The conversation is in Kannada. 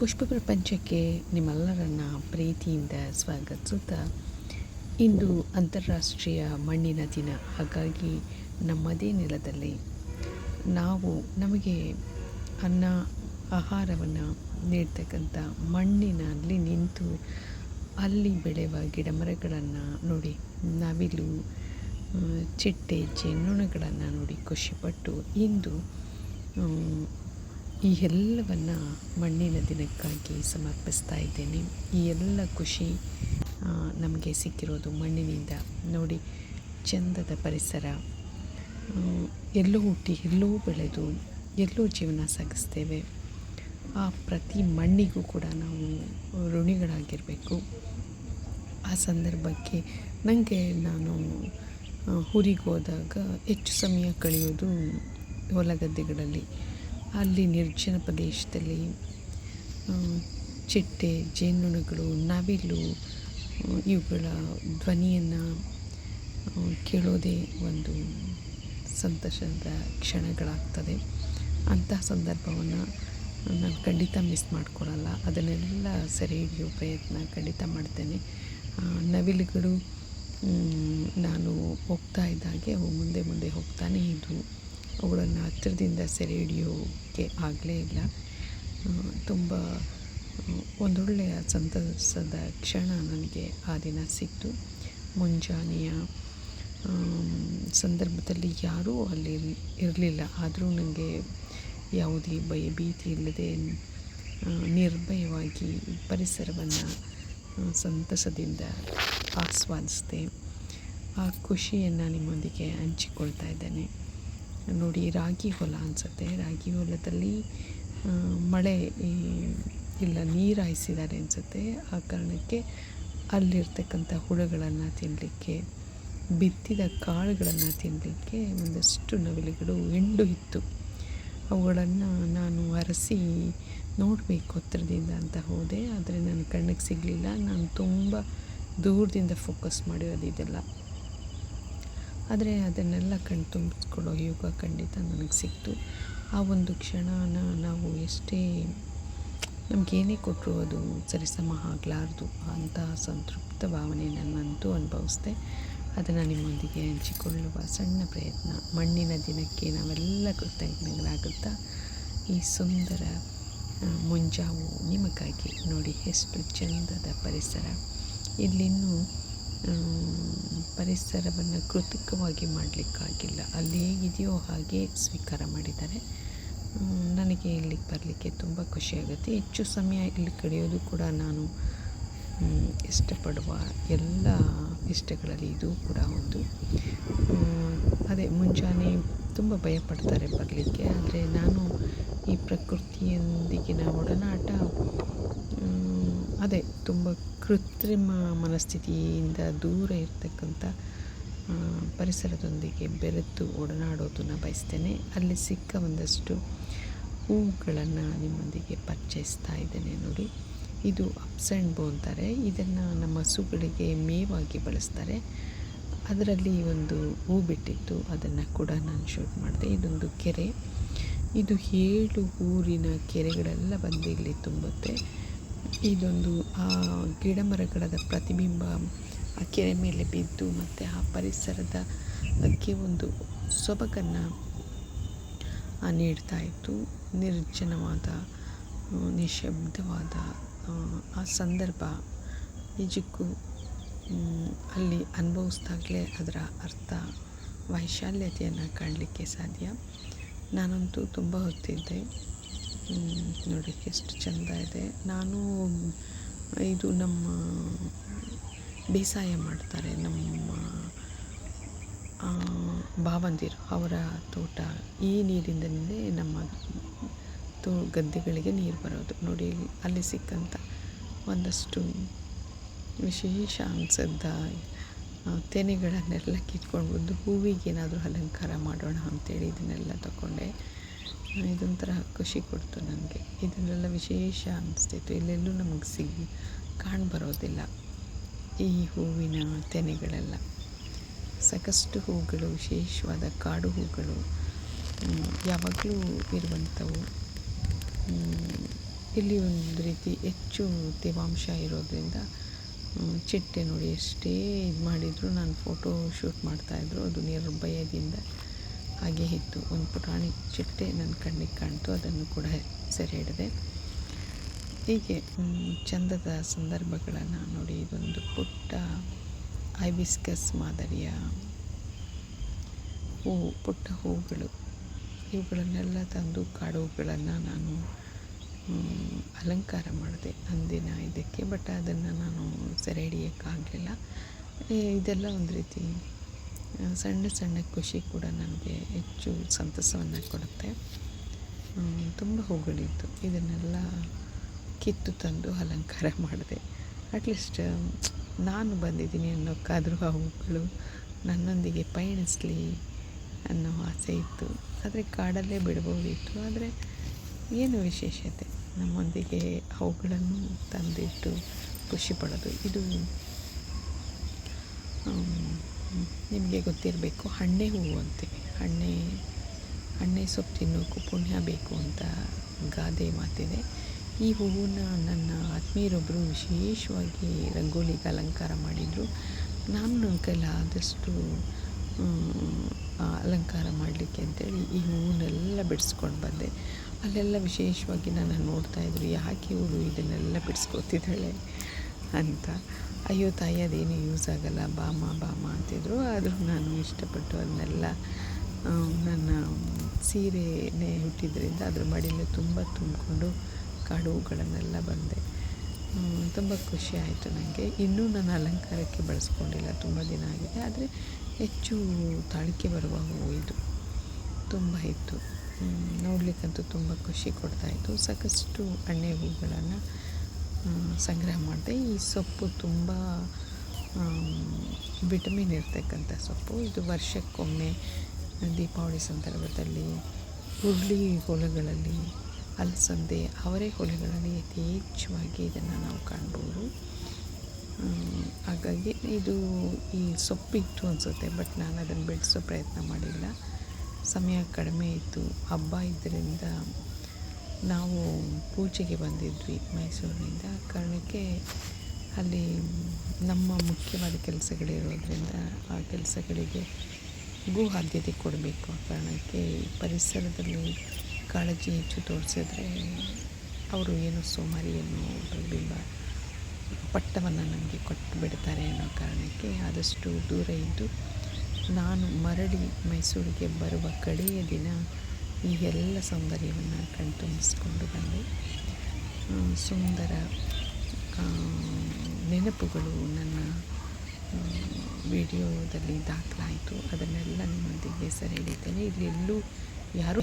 ಪುಷ್ಪ ಪ್ರಪಂಚಕ್ಕೆ ನಿಮ್ಮೆಲ್ಲರನ್ನ ಪ್ರೀತಿಯಿಂದ ಸ್ವಾಗತಿಸುತ್ತಾ, ಇಂದು ಅಂತಾರಾಷ್ಟ್ರೀಯ ಮಣ್ಣಿನ ದಿನ. ಹಾಗಾಗಿ ನಮ್ಮದೇ ನೆಲದಲ್ಲಿ ನಾವು ನಮಗೆ ಅನ್ನ, ಆಹಾರವನ್ನು ನೀಡ್ತಕ್ಕಂಥ ಮಣ್ಣಿನಲ್ಲಿ ನಿಂತು ಅಲ್ಲಿ ಬೆಳೆಯುವ ಗಿಡ ಮರಗಳನ್ನು ನೋಡಿ ನವಿಲು ಚಿಟ್ಟೆ ಜೇನುಣಗಳನ್ನು ನೋಡಿ ಖುಷಿಪಟ್ಟು ಇಂದು ಈ ಎಲ್ಲವನ್ನು ಮಣ್ಣಿನ ದಿನಕ್ಕಾಗಿ ಸಮರ್ಪಿಸ್ತಾ ಇದ್ದೇನೆ. ಈ ಎಲ್ಲ ಖುಷಿ ನಮಗೆ ಸಿಕ್ಕಿರೋದು ಮಣ್ಣಿನಿಂದ. ನೋಡಿ, ಚಂದದ ಪರಿಸರ. ಎಲ್ಲೋ ಹುಟ್ಟಿ, ಎಲ್ಲೋ ಬೆಳೆದು, ಎಲ್ಲೋ ಜೀವನ ಸಾಗಿಸ್ತೇವೆ. ಆ ಪ್ರತಿ ಮಣ್ಣಿಗೂ ಕೂಡ ನಾವು ಋಣಿಗಳಾಗಿರಬೇಕು. ಆ ಸಂದರ್ಭಕ್ಕೆ ನನಗೆ ನಾನು ಊರಿಗೆ ಹೋದಾಗ ಹೆಚ್ಚು ಸಮಯ ಕಳೆಯೋದು ಹೊಲ ಗದ್ದೆಗಳಲ್ಲಿ ಅಲ್ಲಿ ನಿರ್ಜನ ಪ್ರದೇಶದಲ್ಲಿ ಚಿಟ್ಟೆ, ಜೇನುನೊಣಗಳು, ನವಿಲು ಇವುಗಳ ಧ್ವನಿಯನ್ನು ಕೇಳೋದೇ ಒಂದು ಸಂತೋಷದ ಕ್ಷಣಗಳಾಗ್ತದೆ. ಅಂತಹ ಸಂದರ್ಭವನ್ನು ನಾನು ಖಂಡಿತ ಮಿಸ್ ಮಾಡ್ಕೊಳಲ್ಲ. ಅದನ್ನೆಲ್ಲ ಸೆರೆ ಹಿಡಿಯೋ ಪ್ರಯತ್ನ ಖಂಡಿತ ಮಾಡ್ತೇನೆ. ನವಿಲುಗಳು ನಾನು ಹೋಗ್ತಾ ಇದ್ದಾಗೆ ಅವು ಮುಂದೆ ಮುಂದೆ ಹೋಗ್ತಾನೇ ಇದ್ವು. ಅವುಗಳನ್ನು ಹತ್ತಿರದಿಂದ ಸೆರೆ ಹಿಡಿಯೋಕ್ಕೆ ಆಗಲೇ ಇಲ್ಲ. ತುಂಬ ಒಂದೊಳ್ಳೆಯ ಸಂತಸದ ಕ್ಷಣ ನನಗೆ ಆ ದಿನ ಸಿಕ್ತು. ಮುಂಜಾನೆಯ ಸಂದರ್ಭದಲ್ಲಿ ಯಾರೂ ಅಲ್ಲಿ ಇರಲಿಲ್ಲ. ಆದರೂ ನನಗೆ ಯಾವುದೇ ಭಯ, ಭೀತಿ ಇಲ್ಲದೆ ನಿರ್ಭಯವಾಗಿ ಪರಿಸರವನ್ನು ಸಂತಸದಿಂದ ಆಸ್ವಾದಿಸಿದೆ. ಆ ಖುಷಿಯನ್ನು ನಿಮ್ಮೊಂದಿಗೆ ಹಂಚಿಕೊಳ್ತಾ ಇದ್ದೇನೆ. ನೋಡಿ ರಾಗಿ ಹೊಲ ಅನಿಸುತ್ತೆ. ರಾಗಿ ಹೊಲದಲ್ಲಿ ಮಳೆ ಇಲ್ಲ ನೀರು ಹಾಯಿಸಿದ್ದಾರೆ ಅನಿಸುತ್ತೆ. ಆ ಕಾರಣಕ್ಕೆ ಅಲ್ಲಿರ್ತಕ್ಕಂಥ ಹುಳುಗಳನ್ನು ತಿನ್ನಲಿಕ್ಕೆ ಬಿತ್ತಿದ ಕಾಳುಗಳನ್ನು ತಿನ್ನಲಿಕ್ಕೆ ಒಂದಷ್ಟು ನವಿಲುಗಳು ಎಂಡು ಇತ್ತು. ಅವುಗಳನ್ನು ನಾನು ಅರಸಿ ನೋಡಬೇಕು ಹತ್ರದಿಂದ ಅಂತ ಹೋದೆ. ಆದರೆ ನನ್ನ ಕಣ್ಣಿಗೆ ಸಿಗಲಿಲ್ಲ. ನಾನು ತುಂಬ ದೂರದಿಂದ ಫೋಕಸ್ ಮಾಡಿರೋದು ಇದೆಲ್ಲ. ಆದರೆ ಅದನ್ನೆಲ್ಲ ಕಣ್ ತುಂಬಿಸ್ಕೊಳ್ಳೋ ಯೋಗ ಖಂಡಿತ ನನಗೆ ಸಿಕ್ತು. ಆ ಒಂದು ಕ್ಷಣನ ನಾವು ಎಷ್ಟೇ ನಮಗೇನೇ ಕೊಟ್ಟರು ಅದು ಸರಿಸಮ ಆಗಲಾರ್ದು ಅಂತಹ ಸಂತೃಪ್ತ ಭಾವನೆ ನನ್ನಂತೂ ಅನುಭವಿಸ್ದೆ. ಅದನ್ನು ನಿಮ್ಮೊಂದಿಗೆ ಹಂಚಿಕೊಳ್ಳುವ ಸಣ್ಣ ಪ್ರಯತ್ನ. ಮಣ್ಣಿನ ದಿನಕ್ಕೆ ನಾವೆಲ್ಲ ಕೃತಜ್ಞರಾಗುತ್ತಾ, ಈ ಸುಂದರ ಮುಂಜಾವು ನಿಮಗಾಗಿ ನೋಡಿ ಎಷ್ಟು ಚಂದದ ಪರಿಸರ. ಇಲ್ಲಿನ್ನೂ ಪರಿಸರವನ್ನು ಕೃತಕವಾಗಿ ಮಾಡಲಿಕ್ಕಾಗಿಲ್ಲ. ಅಲ್ಲಿ ಹೇಗಿದೆಯೋ ಹಾಗೆ ಸ್ವೀಕಾರ ಮಾಡಿದ್ದಾರೆ. ನನಗೆ ಇಲ್ಲಿಗೆ ಬರಲಿಕ್ಕೆ ತುಂಬ ಖುಷಿಯಾಗುತ್ತೆ ಹೆಚ್ಚು ಸಮಯ ಇಲ್ಲಿ ಕಳೆಯೋದು ಕೂಡ ನಾನು ಇಷ್ಟಪಡುವ ಎಲ್ಲ ಇಷ್ಟಗಳಲ್ಲಿ ಇದು ಕೂಡ ಒಂದು. ಅದೇ ಮುಂಜಾನೆ ತುಂಬ ಭಯಪಡ್ತಾರೆ ಬರಲಿಕ್ಕೆ. ಆದರೆ ನಾನು ಈ ಪ್ರಕೃತಿಯೊಂದಿಗಿನ ಒಡನಾಟ ಅದೇ ತುಂಬ ಕೃತ್ರಿಮ ಮನಸ್ಥಿತಿಯಿಂದ ದೂರ ಇರತಕ್ಕಂಥ ಪರಿಸರದೊಂದಿಗೆ ಬೆರೆತು ಒಡನಾಡೋದನ್ನು ಬಯಸ್ತೇನೆ. ಅಲ್ಲಿ ಸಿಕ್ಕ ಒಂದಷ್ಟು ಹೂಗಳನ್ನು ನಿಮ್ಮೊಂದಿಗೆ ಪರಿಚಯಿಸ್ತಾ ಇದ್ದೇನೆ ನೋಡಿ. ಇದು ಅಪ್ಸ್ ಬೋ ಅಂತಾರೆ. ಇದನ್ನು ನಮ್ಮ ಹಸುಗಳಿಗೆ ಮೇವಾಗಿ ಬಳಸ್ತಾರೆ. ಅದರಲ್ಲಿ ಒಂದು ಹೂ ಬಿಟ್ಟಿತ್ತು, ಅದನ್ನು ಕೂಡ ನಾನು ಶೂಟ್ ಮಾಡಿದೆ. ಇದೊಂದು ಕೆರೆ. ಇದು ಏಳು ಊರಿನ ಕೆರೆಗಳೆಲ್ಲ ಬಂದು ಇಲ್ಲಿ ತುಂಬುತ್ತೆ. ಇದೊಂದು ಆ ಗಿಡ ಮರಗಳದ ಪ್ರತಿಬಿಂಬ ಆ ಕೆರೆ ಮೇಲೆ ಬಿದ್ದು ಮತ್ತು ಆ ಪರಿಸರದ ಬಗ್ಗೆ ಒಂದು ಸೊಬಗನ್ನು ನೀಡ್ತಾ ಇತ್ತು. ನಿರ್ಜನವಾದ ನಿಶಬ್ದವಾದ ಆ, ಸಂದರ್ಭ ನಿಜಕ್ಕೂ ಅಲ್ಲಿ ಅನುಭವಿಸ್ದಾಗಲೇ ಅದರ ಅರ್ಥ ವೈಶಾಲ್ಯತೆಯನ್ನು ಕಾಣಲಿಕ್ಕೆ ಸಾಧ್ಯ. ನಾನಂತೂ ತುಂಬ ಹೊತ್ತಿದ್ದೆ. ನೋಡಿ ಎಷ್ಟು ಚಂದ ಇದೆ. ನಾನು, ಇದು ನಮ್ಮ ಬೇಸಾಯ ಮಾಡ್ತಾರೆ ನಮ್ಮ ಭಾವಂದಿರು ಅವರ ತೋಟ. ಈ ನೀರಿಂದಲೇ ನಮ್ಮ ತೋ, ಗದ್ದೆಗಳಿಗೆ ನೀರು ಬರೋದು. ನೋಡಿ, ಅಲ್ಲಿ ಸಿಕ್ಕಂಥ ಒಂದಷ್ಟು ವಿಶೇಷ ಅನಿಸದ್ದ ತೆನೆಗಳನ್ನೆಲ್ಲ ಕಿತ್ಕೊಂಡು ಬಂದು ಹೂವಿಗೆ ಏನಾದರೂ ಅಲಂಕಾರ ಮಾಡೋಣ ಅಂತೇಳಿ ಇದನ್ನೆಲ್ಲ ತಗೊಂಡೆ. ಇದೊಂಥರ ಖುಷಿ ಕೊಡ್ತು ನನಗೆ. ಇದನ್ನೆಲ್ಲ ವಿಶೇಷ ಅನಿಸ್ತಿತ್ತು. ಇಲ್ಲೆಲ್ಲೂ ನಮಗೆ ಸಿಗಿ ಕಾಣ್ಬರೋದಿಲ್ಲ ಈ ಹೂವಿನ ತೆನೆಗಳೆಲ್ಲ. ಸಾಕಷ್ಟು ಹೂಗಳು, ವಿಶೇಷವಾದ ಕಾಡು ಹೂಗಳು ಯಾವಾಗಲೂ ಇರುವಂಥವು. ಇಲ್ಲಿ ಒಂದು ರೀತಿ ಹೆಚ್ಚು ತೇವಾಂಶ ಇರೋದರಿಂದ ಚಿಟ್ಟೆ ನೋಡಿ ಎಷ್ಟೇ ಇದು ಮಾಡಿದರೂ ನಾನು ಫೋಟೋ ಶೂಟ್ ಮಾಡ್ತಾಯಿದ್ರು ಅದು ನಿರ್ಭಯದಿಂದ ಹಾಗೆ ಇತ್ತು ಒಂದು ಪುಟಾಣಿ ಚಿಟ್ಟೆ ನನ್ನ ಕಣ್ಣಿಗೆ ಕಾಣ್ತು, ಅದನ್ನು ಕೂಡ ಸೆರೆ ಹಿಡಿದೆ. ಹೀಗೆ ಚಂದದ ಸಂದರ್ಭಗಳನ್ನು ನೋಡಿ ಇದೊಂದು ಪುಟ್ಟ ಐಬಿಸ್ಕಸ್ ಮಾದರಿಯ ಹೂವು ಪುಟ್ಟ ಹೂಗಳು. ಇವುಗಳನ್ನೆಲ್ಲ ತಂದು ಕಾಡು ಹೂಗಳನ್ನು ನಾನು ಅಲಂಕಾರ ಮಾಡಿದೆ ಅಂದಿನ ಇದಕ್ಕೆ, ಬಟ್ ಅದನ್ನು ನಾನು ಸೆರೆ ಹಿಡಿಯೋಕ್ಕಾಗಲಿಲ್ಲ. ಇದೆಲ್ಲ ಒಂದು ರೀತಿ ಸಣ್ಣ ಸಣ್ಣ ಖುಷಿ ಕೂಡ ನನಗೆ ಹೆಚ್ಚು ಸಂತಸವನ್ನು ಕೊಡುತ್ತೆ. ತುಂಬ ಹೂಗಳಿತ್ತು. ಇದನ್ನೆಲ್ಲ ಕಿತ್ತು ತಂದು ಅಲಂಕಾರ ಮಾಡಿದೆ. ಅಟ್ಲೀಸ್ಟ್ ನಾನು ಬಂದಿದ್ದೀನಿ ಅನ್ನೋಕ್ಕಾದರೂ ಆ ಹೂಗಳು ನನ್ನೊಂದಿಗೆ ಪಯಣಿಸಲಿ ಅನ್ನೋ ಆಸೆ ಇತ್ತು. ಆದರೆ ಕಾಡಲ್ಲೇ ಬಿಡ್ಬೋದಿತ್ತು ಆದರೆ ಏನು ವಿಶೇಷತೆ? ನಮ್ಮೊಂದಿಗೆ ಅವುಗಳನ್ನು ತಂದಿಟ್ಟು ಖುಷಿ ಪಡೋದು. ಇದು ನಿಮಗೆ ಗೊತ್ತಿರಬೇಕು ಹಣ್ಣೆ ಹೂವು ಅಂತೆ. ಹಣ್ಣೆ ಹಣ್ಣೆ ಸೊಪ್ಪು ತಿನ್ನೋಕ್ಕೂ ಪುಣ್ಯ ಬೇಕು ಅಂತ ಗಾದೆ ಮಾತಿದೆ. ಈ ಹೂವನ್ನ ನನ್ನ ಆತ್ಮೀಯರೊಬ್ಬರು ವಿಶೇಷವಾಗಿ ರಂಗೋಲಿಗೆ ಅಲಂಕಾರ ಮಾಡಿದರು. ನಾನು ನನ್ನ ಕೈಲಿ ಆದಷ್ಟು ಮ್, ಆ ಅಲಂಕಾರ ಮಾಡಲಿಕ್ಕೆ ಅಂತೇಳಿ ಈ ಹೂವನ್ನೆಲ್ಲ ಬಿಡಿಸ್ಕೊಂಡು ಬಂದೆ. ಅಲ್ಲೆಲ್ಲ ವಿಶೇಷವಾಗಿ ನಾನು ನೋಡ್ತಾಯಿದ್ರು ಯಾಕೆ ಇವಳು ಇದನ್ನೆಲ್ಲ ಬಿಡಿಸ್ಕೊತಿದ್ದಾಳೆ ಅಂತ. ಅಯ್ಯೋ ತಾಯಿ, ಅದೇನು ಯೂಸ್ ಆಗಲ್ಲ, ಬಾಮ ಬಾಮ ಅಂತಿದ್ರು. ಆದರೂ ನಾನು ಇಷ್ಟಪಟ್ಟು ಅದನ್ನೆಲ್ಲ ನನ್ನ ಸೀರೆನೇ ಹುಟ್ಟಿದ್ರಿಂದ ಅದ್ರ ಮಡಿಲೇ ತುಂಬ ತುಂಬಿಕೊಂಡು ಕಾಡುಗಳನ್ನೆಲ್ಲ ಬಂದೆ. ತುಂಬ ಖುಷಿ ಆಯಿತು ನನಗೆ ಇನ್ನೂ ನಾನು ಅಲಂಕಾರಕ್ಕೆ ಬಳಸ್ಕೊಂಡಿಲ್ಲ, ತುಂಬ ದಿನ ಆಗಿದೆ. ಆದರೆ ಹೆಚ್ಚು ತಾಳಿಕೆ ಬರುವ ಹೂವು ಇದು. ತುಂಬ ಇತ್ತು. ನೋಡಲಿಕ್ಕಂತೂ ತುಂಬ ಖುಷಿ ಕೊಡ್ತಾಯಿತ್ತು ಸಾಕಷ್ಟು ಎಣ್ಣೆ ಹೂಗಳನ್ನು ಸಂಗ್ರಹ ಮಾಡಿದೆ. ಈ ಸೊಪ್ಪು ತುಂಬ ವಿಟಮಿನ್ ಇರ್ತಕ್ಕಂಥ ಸೊಪ್ಪು. ಇದು ವರ್ಷಕ್ಕೊಮ್ಮೆ ದೀಪಾವಳಿ ಸಂದರ್ಭದಲ್ಲಿ ಹುರುಳಿ ಹೊಲಗಳಲ್ಲಿ ಅಲಸಂದೆ ಅವರೆ ಹೊಲಗಳಲ್ಲಿ ಯಥೇಚ್ಛವಾಗಿ ಇದನ್ನು ನಾವು ಕಾಣ್ಬೋದು. ಹಾಗಾಗಿ ಇದು ಈ ಸೊಪ್ಪಿತ್ತು ಅನಿಸುತ್ತೆ, ಬಟ್ ನಾನು ಅದನ್ನು ಬಿಡಿಸೋ ಪ್ರಯತ್ನ ಮಾಡಿಲ್ಲ. ಸಮಯ ಕಡಿಮೆ ಇತ್ತು ಹಬ್ಬ ಇದ್ದರಿಂದ ನಾವು ಪೂಜೆಗೆ ಬಂದಿದ್ವಿ ಮೈಸೂರಿನಿಂದ. ಕಾರಣಕ್ಕೆ ಅಲ್ಲಿ ನಮ್ಮ ಮುಖ್ಯವಾದ ಕೆಲಸಗಳಿರೋದ್ರಿಂದ ಆ ಕೆಲಸಗಳಿಗೆ ಗೂ ಆದ್ಯತೆ ಕೊಡಬೇಕು ಆ ಕಾರಣಕ್ಕೆ ಪರಿಸರದಲ್ಲಿ ಕಾಳಜಿ ಹೆಚ್ಚು ತೋರಿಸಿದ್ರೆ ಅವರು ಏನು ಸೋಮಾರಿಯನ್ನು ಬಿಂಬ ಪಟ್ಟವನ್ನು ನನಗೆ ಕೊಟ್ಟು ಬಿಡ್ತಾರೆ ಅನ್ನೋ ಕಾರಣಕ್ಕೆ ಆದಷ್ಟು ದೂರ ಇದ್ದು ನಾನು ಮರಳಿ ಮೈಸೂರಿಗೆ ಬರುವ ಕಡೆಯ ದಿನ ಈ ಎಲ್ಲ ಸೌಂದರ್ಯವನ್ನು ಕಣ್ತುಂಬಿಸ್ಕೊಂಡು ಬಂದೆ. ಸುಂದರ ನೆನಪುಗಳು ನನ್ನ ವಿಡಿಯೋದಲ್ಲಿ ದಾಖಲಾಯಿತು. ಅದನ್ನೆಲ್ಲ ನಿಮ್ಮೊಂದಿಗೆ ಸೆರೆ ಹಿಡಿತೇನೆ ಇಲ್ಲಿ ಎಲ್ಲೂ ಯಾರು ಯಾರು